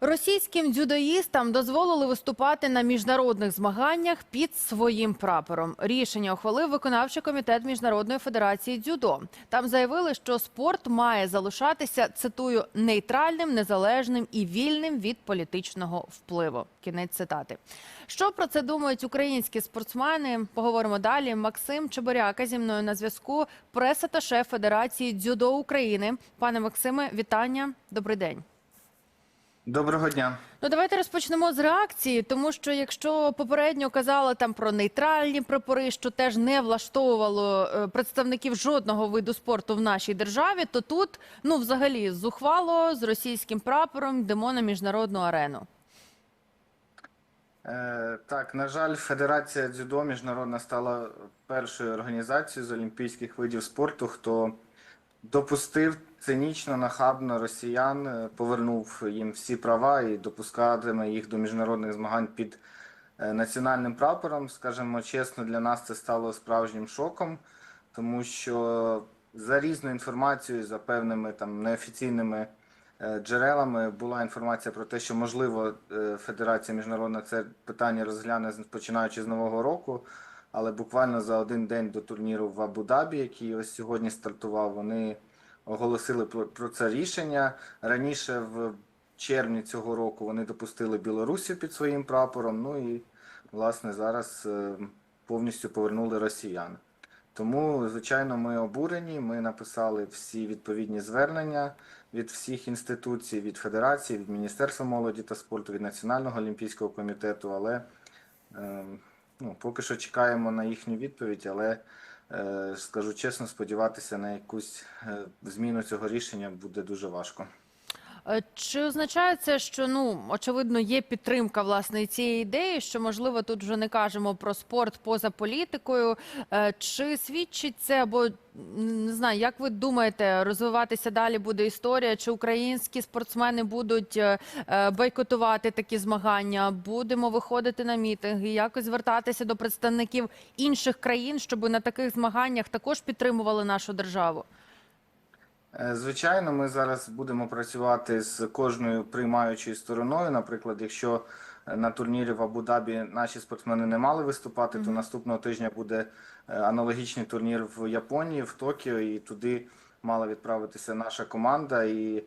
Російським дзюдоїстам дозволили виступати на міжнародних змаганнях під своїм прапором. Рішення ухвалив виконавчий комітет Міжнародної федерації дзюдо. Там заявили, що спорт має залишатися цитую нейтральним, незалежним і вільним від політичного впливу. Кінець цитати. Що про це думають українські спортсмени? Поговоримо далі. Максим Чеборяка зі мною на зв'язку. Преса та шеф Федерації дзюдо України. Пане Максиме, вітання. Добрий день. Доброго дня. Ну, давайте розпочнемо з реакції, тому що якщо попередньо казали там про нейтральні прапори, що теж не влаштовувало е, представників жодного виду спорту в нашій державі, то тут ну взагалі зухвало з російським прапором йдемо на міжнародну арену. Е, так, на жаль, Федерація дзюдо міжнародна стала першою організацією з олімпійських видів спорту, хто допустив цинічно, нахабно росіян, е, повернув їм всі права і допускатиме їх до міжнародних змагань під е, національним прапором. Скажімо чесно, для нас це стало справжнім шоком, тому що за різною інформацією, за певними там неофіційними е, джерелами була інформація про те, що можливо Федерація міжнародна це питання розгляне починаючи з нового року. Але буквально за один день до турніру в Абу-Дабі, який ось сьогодні стартував, вони оголосили про, про це рішення. Раніше в червні цього року вони допустили Білорусію під своїм прапором. Ну і власне зараз е, повністю повернули росіян. Тому, звичайно, ми обурені. Ми написали всі відповідні звернення від всіх інституцій, від Федерації, від Міністерства молоді та спорту, від Національного олімпійського комітету. Але е, ну, поки що чекаємо на їхню відповідь, але е, скажу чесно, сподіватися на якусь е, зміну цього рішення буде дуже важко. Е, Чи означає це, що ну очевидно є підтримка власне цієї ідеї, що можливо тут вже не кажемо про спорт поза політикою? Е, Чи свідчить це або не знаю, як ви думаєте, розвиватися далі буде історія? Чи українські спортсмени будуть е, бойкотувати такі змагання? Будемо виходити на мітинги, якось звертатися до представників інших країн, щоб на таких змаганнях також підтримували нашу державу? Е, Звичайно, ми зараз будемо працювати з кожною приймаючою стороною. Наприклад, якщо е, на турнірі в Абу-Дабі наші спортсмени не мали виступати, то наступного тижня буде е, аналогічний турнір в Японії, в Токіо, і туди мала відправитися наша команда. І,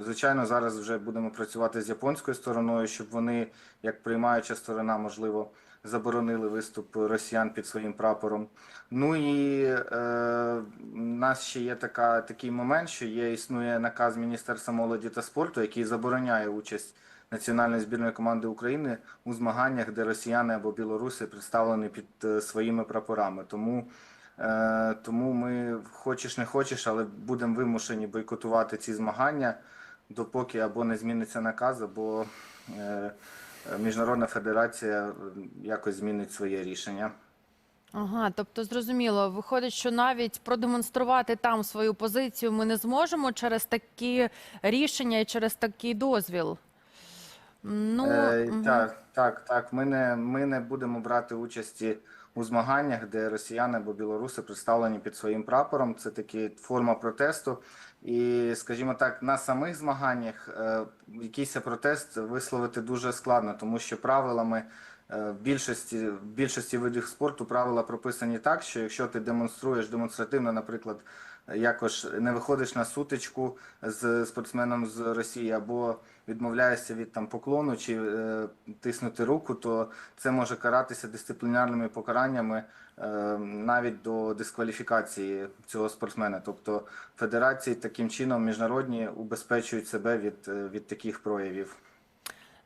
звичайно, зараз вже будемо працювати з японською стороною, щоб вони, як приймаюча сторона, можливо, заборонили виступ росіян під своїм прапором. Ну і е, у нас ще є така, такий момент, що є існує наказ Міністерства молоді та спорту, який забороняє участь національної збірної команди України у змаганнях, де росіяни або білоруси представлені під е, своїми прапорами. Тому, е, тому ми, хочеш не хочеш, але будемо вимушені бойкотувати ці змагання, допоки або не зміниться наказ, або е, Міжнародна федерація е, якось змінить своє рішення. Ага, тобто зрозуміло, виходить, що навіть продемонструвати там свою позицію ми не зможемо через такі рішення і через такий дозвіл. Ну, Е, мгм. Так, так, так. Ми не, ми не будемо брати участі у змаганнях, де росіяни або білоруси представлені під своїм прапором. Це такі форма протесту. І, скажімо так, на самих змаганнях е, якийсь протест висловити дуже складно, тому що правилами е, в більшості, в більшості видів спорту правила прописані так, що якщо ти демонструєш демонстративно, наприклад, якось не виходиш на сутичку з спортсменом з Росії або відмовляєшся від там поклону чи е, тиснути руку, то це може каратися дисциплінарними покараннями е, навіть до дискваліфікації цього спортсмена. Тобто федерації таким чином міжнародні убезпечують себе від, е, від таких проявів.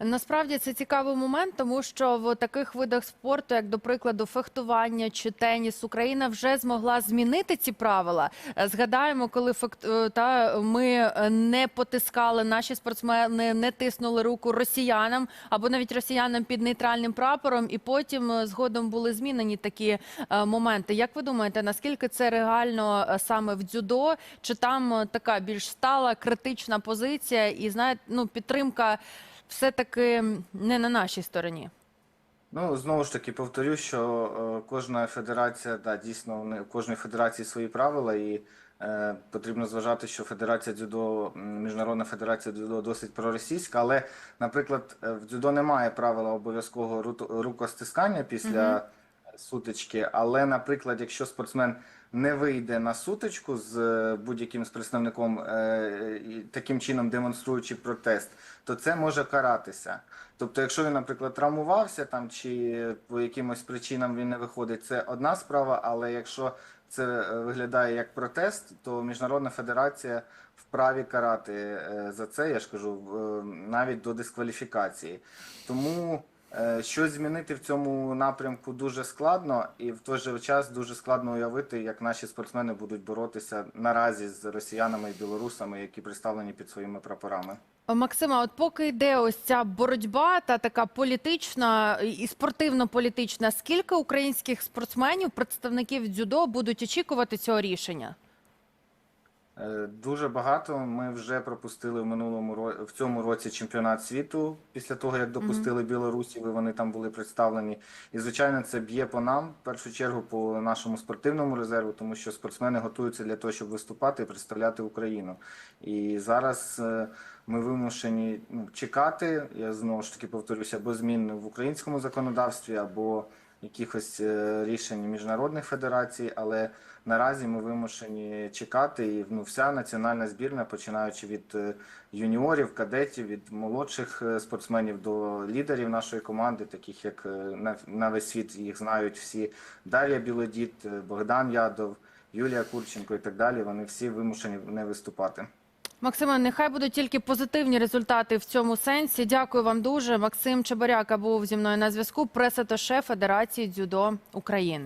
Насправді це цікавий момент, тому що в таких видах спорту, як до прикладу, фехтування чи теніс, Україна вже змогла змінити ці правила. Е, Згадаємо, коли фект е, та ми е, не потискали наші спортсмени, не тиснули руку росіянам або навіть росіянам під нейтральним прапором, і потім згодом були змінені такі моменти. Як ви думаєте, наскільки це реально саме в дзюдо? Чи там така більш стала критична позиція і знаєте, ну підтримка? Все-таки не на нашій стороні. Ну, знову ж таки, повторю, що е, кожна федерація, да, дійсно, у кожної федерації свої правила, і Е, Потрібно зважати, що Федерація дзюдо, Міжнародна федерація дзюдо досить проросійська, але, наприклад, е, в дзюдо немає правила обов'язкового рукостискання після сутички. Але, наприклад, якщо спортсмен не вийде на сутичку з е, будь-яким з представником, е, таким чином демонструючи протест, то це може каратися. Тобто, якщо він, наприклад, травмувався там чи по якимось причинам він не виходить, це одна справа. Але якщо це е, виглядає як протест, то міжнародна федерація вправі карати за це, я ж кажу, навіть до дискваліфікації. Тому щось змінити в цьому напрямку дуже складно, і в той же час дуже складно уявити, як наші спортсмени будуть боротися наразі з росіянами і білорусами, які представлені під своїми прапорами. Максима, от поки йде ось ця боротьба та така політична і спортивно-політична, скільки українських спортсменів, представників дзюдо будуть очікувати цього рішення? Е, Дуже багато. Ми вже пропустили в минулому в цьому році чемпіонат світу після того, як допустили білорусів, і вони там були представлені. І звичайно, це б'є по нам в першу чергу по нашому спортивному резерву, тому що спортсмени готуються для того, щоб виступати і представляти Україну. І зараз е, ми вимушені ну, чекати. Я знову ж таки повторюся, або змін в українському законодавстві, або якихось е, рішень міжнародних федерацій, але наразі ми вимушені чекати. І ну, вся національна збірна, починаючи від е, юніорів, кадетів, від молодших е, спортсменів до лідерів нашої команди, таких як на, весь світ їх знають всі Дар'я Білодіт, Богдан Ядов, Юлія Курченко і так далі. Вони всі вимушені не виступати. Максиме, нехай будуть тільки позитивні результати в цьому сенсі. Дякую вам дуже. Максим Чебаряка був зі мною на зв'язку. Пресатоше Федерації дзюдо України.